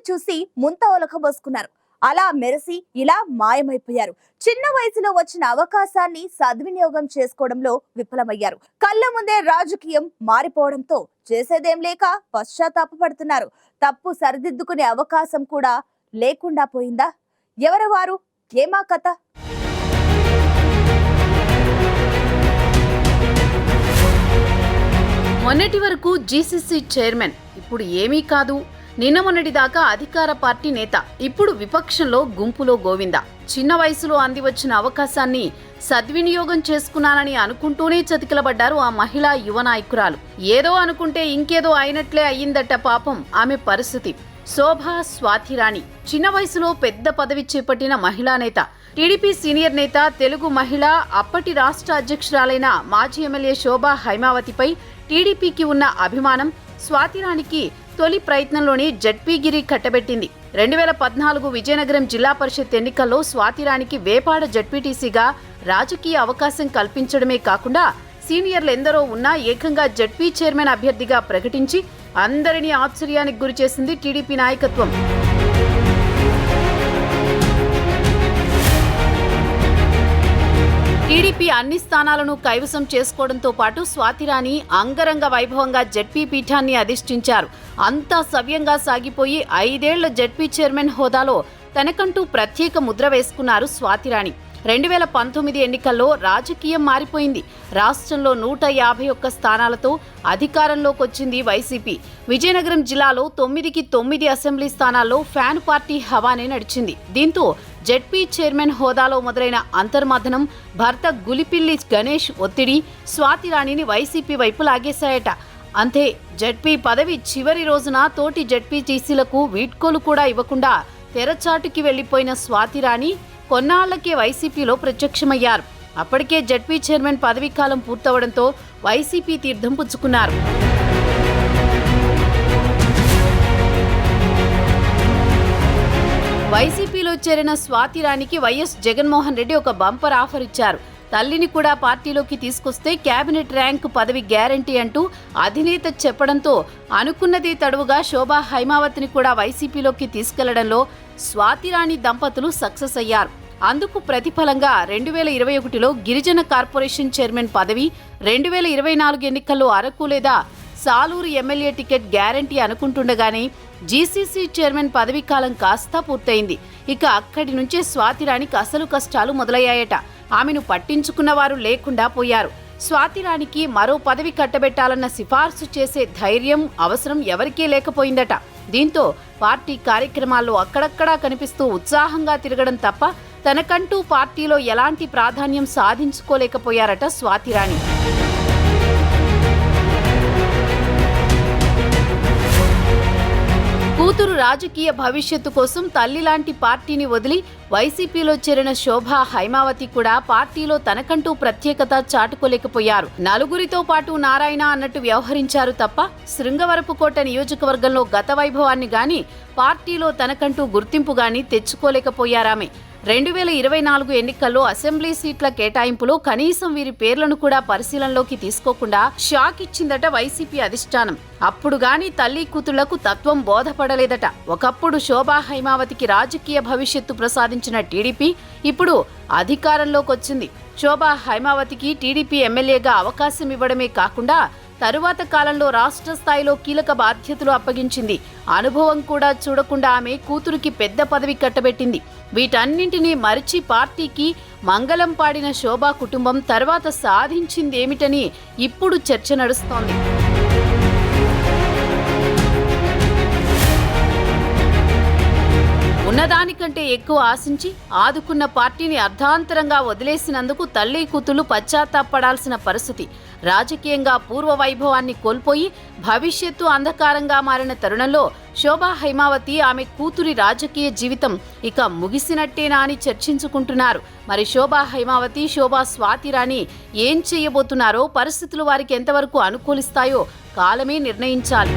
అందరూ చూసి ముంత ఒలకబోసుకున్నారు అలా మెరిసి ఇలా మాయమైపోయారు. చిన్న వయసులో వచ్చిన అవకాశాన్ని సద్వినియోగం చేసుకోవడంలో విఫలమయ్యారు. కళ్ళ ముందే రాజకీయం మారిపోవడంతో చేసేదేం లేక పశ్చాత్తాపడుతున్నారు తప్పు సరిదిద్దుకునే అవకాశం కూడా లేకుండా పోయిందా? ఎవరు వారు? ఏమా కథ? మొన్నటి వరకు జీసీసీ చైర్మన్ ఇప్పుడు ఏమీ కాదు. నిన్న మొన్నటి దాకా అధికార పార్టీ నేత ఇప్పుడు విపక్షంలో గుంపులో గోవింద. చిన్న వయసులో అంది వచ్చిన అవకాశాన్ని సద్వినియోగం చేసుకున్నానని అనుకుంటూనే చతికిలబడ్డారు ఆ మహిళా యువ నాయకురాలు. ఏదో అనుకుంటే ఇంకేదో అయినట్లే అయ్యిందట పాపం ఆమె పరిస్థితి. శోభా స్వాతిరాణి చిన్న వయసులో పెద్ద పదవి చేపట్టిన మహిళా నేత. టీడీపీ సీనియర్ నేత తెలుగు మహిళ అప్పటి రాష్ట్ర అధ్యక్షురాలైన మాజీ ఎమ్మెల్యే శోభా హైమావతిపై టీడీపీకి ఉన్న అభిమానం స్వాతిరాణికి తొలి ప్రయత్నంలోనే జడ్పీగిరి కట్టబెట్టింది. రెండు వేల పద్నాలుగు విజయనగరం జిల్లా పరిషత్ ఎన్నికల్లో స్వాతిరానికి వేపాడ జడ్పీటీసీగా రాజకీయ అవకాశం కల్పించడమే కాకుండా సీనియర్లు ఎందరో ఉన్నా ఏకంగా జడ్పీ చైర్మన్ అభ్యర్థిగా ప్రకటించి అందరినీ ఆశ్చర్యానికి గురిచేసింది టీడీపీ నాయకత్వం. టీడీపీ అన్ని స్థానాలను కైవసం చేసుకోవడంతో పాటు స్వాతిరాణి అంగరంగ వైభవంగా జడ్పీ పీఠాన్ని అధిష్ఠించారు. అంతా సవ్యంగా సాగిపోయి ఐదేళ్ళ జడ్పీ చైర్మన్ హోదాలో తనకంటూ ప్రత్యేక ముద్ర వేసుకున్నారు స్వాతిరాణి. రెండు వేల పంతొమ్మిది ఎన్నికల్లో రాజకీయం మారిపోయింది. రాష్ట్రంలో నూట యాభై ఒక్క స్థానాలతో అధికారంలోకి వచ్చింది వైసీపీ. విజయనగరం జిల్లాలో తొమ్మిదికి తొమ్మిది అసెంబ్లీ స్థానాల్లో ఫ్యాన్ పార్టీ హవానే నడిచింది. దీంతో జెడ్పీ చైర్మన్ హోదాలో మొదలైన అంతర్మథనం భర్త గులిపిల్లి గణేష్ ఒత్తిడి స్వాతిరాణిని వైసీపీ వైపు లాగేశాయట. అంతే జడ్పీ పదవి చివరి రోజున తోటి జడ్పీటీసీలకు వీడ్కోలు కూడా ఇవ్వకుండా తెరచాటుకి వెళ్ళిపోయిన స్వాతిరాణి కొన్నాళ్ళకే వైసీపీలో ప్రత్యక్షమయ్యారు. అప్పటికే జడ్పీ చైర్మన్ పదవీకాలం పూర్తవడంతో వైసీపీ తీర్థం పుచ్చుకున్నారు. వైసీ చేరిన స్వాతిరానికి వైఎస్ జగన్మోహన్ రెడ్డి ఒక బంపర్ ఆఫర్ ఇచ్చారు. తల్లిని కూడా పార్టీలోకి తీసుకొస్తే కేబినెట్ ర్యాంక్ పదవి గ్యారంటీ అంటూ అధినేత చెప్పడంతో అనుకున్నది తడువుగా శోభా హైమావతిని కూడా వైసీపీలోకి తీసుకెళ్ళడంలో స్వాతిరాణి దంపతులు సక్సెస్ అయ్యారు. అందుకు ప్రతిఫలంగా రెండు వేల ఇరవై ఒకటిలో గిరిజన కార్పొరేషన్ చైర్మన్ పదవి రెండు వేల ఇరవై నాలుగు ఎన్నికల్లో అరకు లేదా సాలూరు ఎమ్మెల్యే టికెట్ గ్యారంటీ అనుకుంటుండగానే జీసీసీ చైర్మన్ పదవీ కాలం కాస్తా పూర్తయింది. ఇక అక్కడి నుంచే స్వాతిరాణికి అసలు కష్టాలు మొదలయ్యాయట. ఆమెను పట్టించుకున్నవారు లేకుండా పోయారు. స్వాతిరాణికి మరో పదవి కట్టబెట్టాలన్న సిఫార్సు చేసే ధైర్యం అవసరం ఎవరికీ లేకపోయిందట. దీంతో పార్టీ కార్యక్రమాల్లో అక్కడక్కడా కనిపిస్తూ ఉత్సాహంగా తిరగడం తప్ప తనకంటూ పార్టీలో ఎలాంటి ప్రాధాన్యం సాధించుకోలేకపోయారట స్వాతిరాణి కూతురు రాజకీయ భవిష్యత్తు కోసం తల్లి లాంటి పార్టీని వదిలి వైసీపీలో చేరిన శోభ హైమావతి కూడా పార్టీలో తనకంటూ ప్రత్యేకత చాటుకోలేకపోయారు. నలుగురితో పాటు నారాయణ అన్నట్టు వ్యవహరించారు తప్ప శృంగవరపుకోట నియోజకవర్గంలో గత వైభవాన్ని గాని పార్టీలో తనకంటూ గుర్తింపు గాని తెచ్చుకోలేకపోయారామె. రెండు వేల ఇరవై నాలుగు ఎన్నికల్లో అసెంబ్లీ సీట్ల కేటాయింపులో కనీసం వీరి పేర్లను కూడా పరిశీలనలోకి తీసుకోకుండా షాక్ ఇచ్చిందట వైసీపీ అధిష్టానం. అప్పుడు గాని తల్లి కూతుళ్ళకు తత్వం బోధపడలేదట. ఒకప్పుడు శోభా హైమావతికి రాజకీయ భవిష్యత్తు ప్రసాదించిన టీడీపీ ఇప్పుడు అధికారంలోకి వచ్చింది శోభా హైమావతికి టీడీపీ ఎమ్మెల్యేగా అవకాశం ఇవ్వడమే కాకుండా తరువాత కాలంలో రాష్ట్ర స్థాయిలో కీలక బాధ్యతలు అప్పగించింది. అనుభవం కూడా చూడకుండా ఆమె కూతురికి పెద్ద పదవి కట్టబెట్టింది. వీటన్నింటినీ మరిచి పార్టీకి మంగళం పాడిన శోభా కుటుంబం తర్వాత సాధించిందేమిటని ఇప్పుడు చర్చ నడుస్తోంది. ఉన్నదానికంటే ఎక్కువ ఆశించి ఆదుకున్న పార్టీని అర్ధాంతరంగా వదిలేసినందుకు తల్లి కూతులు పశ్చాత్తాపడాల్సిన పరిస్థితి. రాజకీయంగా పూర్వ వైభవాన్ని కోల్పోయి భవిష్యత్తు అంధకారంగా మారిన తరుణంలో శోభా హైమావతి ఆమె కూతురి రాజకీయ జీవితం ఇక ముగిసినట్టేనా అని చర్చించుకుంటున్నారు. మరి శోభా హైమావతి శోభా స్వాతిరాణి ఏం చేయబోతున్నారో పరిస్థితులు వారికి ఎంతవరకు అనుకూలిస్తాయో కాలమే నిర్ణయించాలి.